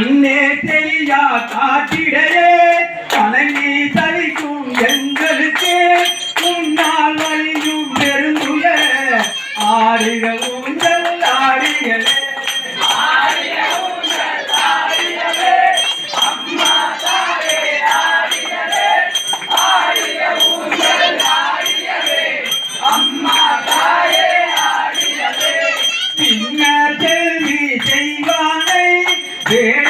கண்ணே தெரியா காட்டிடையே. கலங்கி தவிக்கும் எங்களுக்கு முன்னால் வழியும் பெருந்துய ஆடுக ஊஞ்சல் ஆடுகளே பின்னர் கேள்வி செய்வானை வேடவர்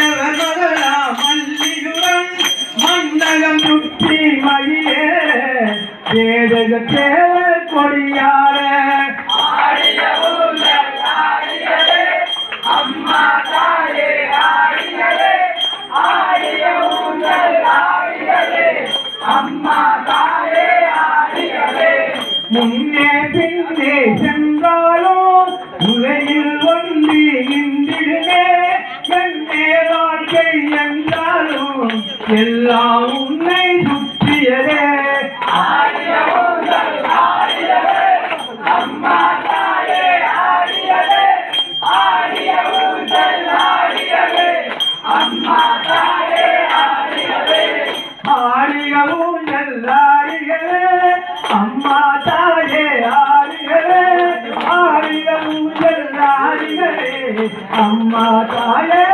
வேடக தேவர் கொடியார. முன்னே பின்னே சென்றாலும் உலகில் ஒன்றி இன்றிடுமே என் வாழ்க்கை என்றாலும் எல்லாம் அம்மா தாயே ஆடிகளே ஆடியவும் எல்லாரிகளே அம்மா தாயே